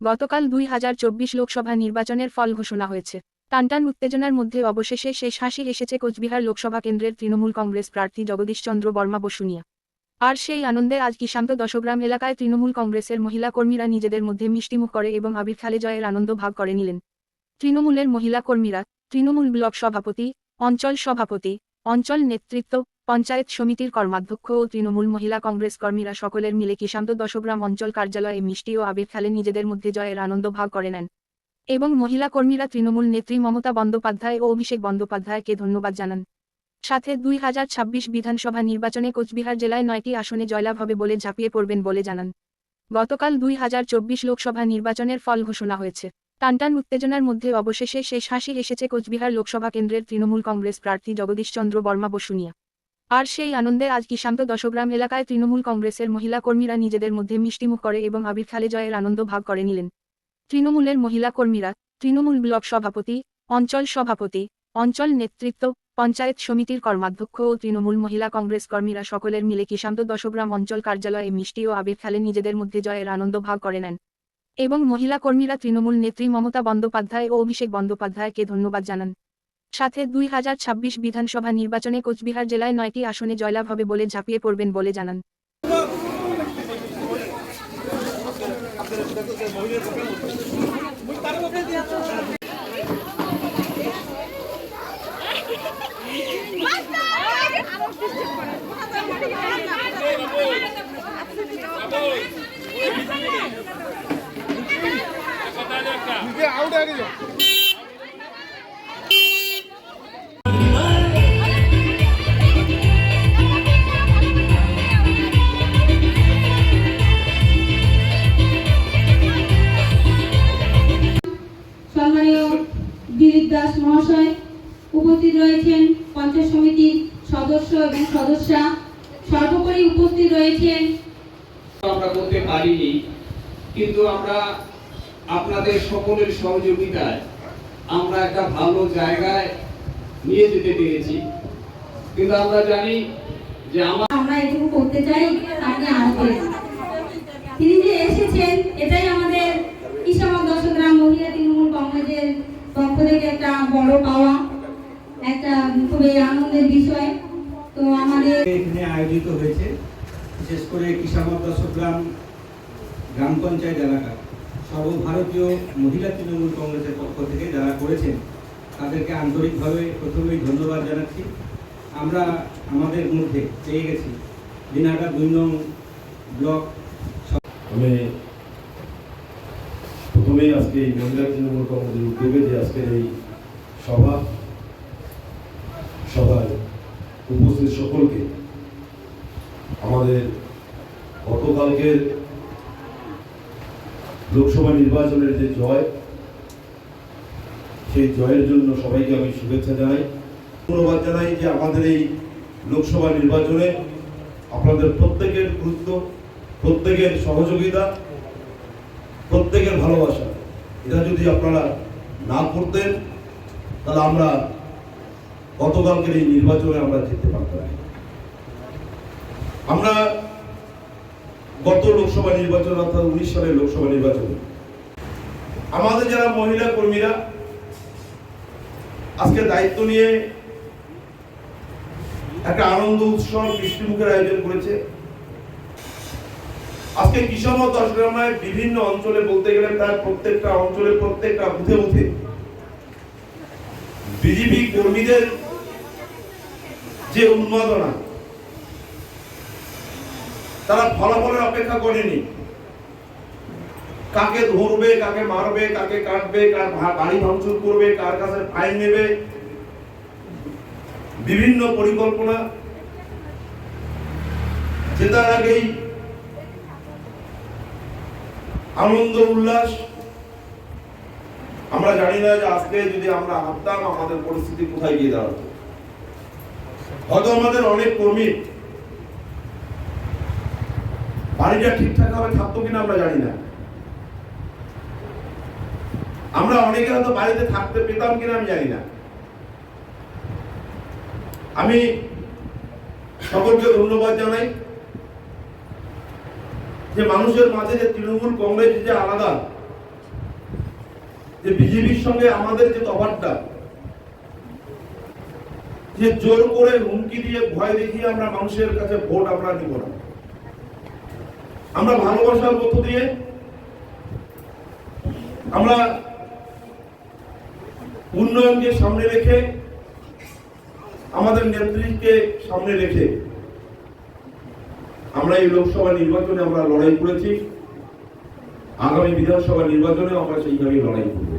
গতকাল দুই হাজার চব্বিশ লোকসভা নির্বাচনের ফল ঘোষণা হয়েছে। টানটান উত্তেজনার মধ্যে অবশেষে শেষ হাসি এসেছে কোচবিহার লোকসভা কেন্দ্রের তৃণমূল কংগ্রেস প্রার্থী জগদীশচন্দ্র বর্মা বসুনিয়া। আর সেই আনন্দে আজ কিষান্ত দশগ্রাম এলাকায় তৃণমূল কংগ্রেসের মহিলা কর্মীরা নিজেদের মধ্যে মিষ্টিমুখ করে এবং আবির খালে জয়ের আনন্দ ভাগ করে নিলেন। তৃণমূলের মহিলা কর্মীরা, তৃণমূল ব্লক সভাপতি, অঞ্চল সভাপতি অঞ্চল নেতৃত্ব, পঞ্চায়েত সমিতির কর্মাধ্যক্ষ ও তৃণমূল মহিলা কংগ্রেস কর্মীরা সকলের মিলে কিষান্ত দশগ্রাম অঞ্চল কার্যালয়ে মিষ্টি ও আবির খেলে নিজেদের মধ্যে জয়ের আনন্দ ভাগ করে নেন। এবং মহিলা কর্মীরা তৃণমূল নেত্রী মমতা বন্দ্যোপাধ্যায় ও অভিষেক বন্দ্যোপাধ্যায়কে ধন্যবাদ জানান। সাথে দুই হাজার ছাব্বিশ বিধানসভা নির্বাচনে কোচবিহার জেলায় নয়টি আসনে জয়লাভ হবে বলে ঝাঁপিয়ে পড়বেন বলে জানান। গতকাল দুই হাজার চব্বিশ লোকসভা নির্বাচনের ফল ঘোষণা হয়েছে। টানটান উত্তেজনার মধ্যে অবশেষে শেষ হাসি এসেছে কোচবিহার লোকসভা কেন্দ্রের তৃণমূল কংগ্রেস প্রার্থী জগদীশচন্দ্র বর্মা বসুনিয়া। আর সেই আনন্দে আজ কিষান্ত দশগ্রাম এলাকায় তৃণমূল কংগ্রেসের মহিলা কর্মীরা নিজেদের মধ্যে মিষ্টিমুখ করে এবং আবির খালে জয়ের আনন্দ ভাগ করে নিলেন। তৃণমূলের মহিলা কর্মীরা, তৃণমূল ব্লক সভাপতি, অঞ্চল সভাপতি, অঞ্চল নেতৃত্ব, পঞ্চায়েত সমিতির কর্মাধ্যক্ষ ও তৃণমূল মহিলা কংগ্রেস কর্মীরা সকলের মিলে কিষান্ত দশগ্রাম অঞ্চল কার্যালয়ে মিষ্টি ও আবির খেলে নিজেদের মধ্যে জয়ের আনন্দ ভাগ করে নেন। এবং মহিলা কর্মীরা তৃণমূল নেত্রী মমতা বন্দ্যোপাধ্যায় ও অভিষেক বন্দ্যোপাধ্যায়কে ধন্যবাদ জানান। সাথে দুই হাজার ছাব্বিশ বিধানসভা নির্বাচনে কোচবিহার জেলায় নয়টি আসনে জয়লাভ হবে বলে ঝাঁপিয়ে পড়বেন বলে জানান হয়ে গেছে সম্মানীয় দিলীপ দাস মহাশয় উপস্থিত রয়েছেন পঞ্চায়েত সমিতির সদস্য এবং সদস্যা। সর্বোপরি উপস্থিত রয়েছেন আমরা করতে পারিনি কিন্তু আমরা আপনাদের সকলের সহযোগিতায় আমরা একটা ভালো জায়গায় নিয়ে যেতে পেরেছি। কিন্তু আমরা জানি যে আমার আমরা এটুকু করতে চাই আপনি আসবেন তিনি যে এসেছেন এটাই আমাদের ইসামত দশগ্রাম মহিলা তৃণমূল কংগ্রেসের পক্ষ থেকে একটা বড় পাওয়া একটা খুবই আনন্দের বিষয়। তো আমাদের এখানে আয়োজিত হয়েছে বিশেষ করে কিষামত দশগ্রাম গ্রাম পঞ্চায়েত এলাকা। সর্বভারতীয় মহিলা তৃণমূল কংগ্রেসের পক্ষ থেকে যারা করেছেন, তাদেরকে আন্তরিকভাবে প্রথমেই ধন্যবাদ জানাচ্ছি। আমরা আমাদের মধ্যে পেয়ে গেছি দিনাটা দুই নং ব্লক আমি প্রথমেই আজকে এই মহিলা তৃণমূল কংগ্রেসের উদ্যোগে যে আজকের এই সভা, সভায় উপস্থিত সকলকে, আমাদের গতকালকের লোকসভা নির্বাচনের যে জয়, সেই জয়ের জন্য সবাইকে আমি শুভেচ্ছা জানাই ধন্যবাদ জানাই যে আমাদের এই লোকসভা নির্বাচনে আপনাদের প্রত্যেকের গুরুত্ব, প্রত্যেকের সহযোগিতা, প্রত্যেকের ভালোবাসা, এটা যদি আপনারা না করতেন, তাহলে আমরা গতকালকের এই নির্বাচনে আমরা জিততে পারতাম। আমরা গত লোকসভা নির্বাচন, অর্থাৎ উনিশ সালের লোকসভা নির্বাচনে। আমাদের যারা মহিলা কর্মীরা আজকে দায়িত্ব নিয়ে একটা আনন্দ উৎসব মিষ্টিমুখের আয়োজন করেছে। আজকে কিষামত দশগ্রামায় বিভিন্ন অঞ্চলে বলতে গেলে প্রায় প্রত্যেকটা অঞ্চলে, প্রত্যেকটা বুথে বুথে বিজেপি কর্মীদের যে উন্মাদনা তারা ফলাফলের অপেক্ষা করেনি। কাকে ধরবে, কাকে মারবে, কাকে কাটবে, কার বাড়ি ভাঙচুর করবে, কার কাছে ফাইন নেবে, বিভিন্ন পরিকল্পনা। জেতার আগেই আনন্দ, উল্লাস। আমরা জানি না যে আজকে যদি আমরা হাঁটতাম আমাদের পরিস্থিতি কোথায় গিয়ে দাঁড়াতো। হয়তো আমাদের অনেক কর্মী বাড়িটা ঠিকঠাক ভাবে থাকতো কিনা আমরা জানি না। আমরা অনেকে হয়তো বাড়িতে থাকতে পেতাম কিনা আমি জানি না। আমি সকলকে ধন্যবাদ জানাই যে মানুষের মাঝে যে তৃণমূল কংগ্রেস যে আলাদা, যে বিজেপির সঙ্গে আমাদের যে তফাৎটা, যে জোর করে হুমকি দিয়ে ভয় দেখিয়ে আমরা মানুষের কাছে ভোট আমরা নিব না। আমরা ভালোবাসার মধ্য দিয়ে আমরা উন্নয়নকে সামনে রেখে, আমাদের নেত্রীকে সামনে রেখে আমরা এই লোকসভা নির্বাচনে আমরা লড়াই করেছি। আগামী বিধানসভা নির্বাচনে আমরা সেইভাবে লড়াই করব।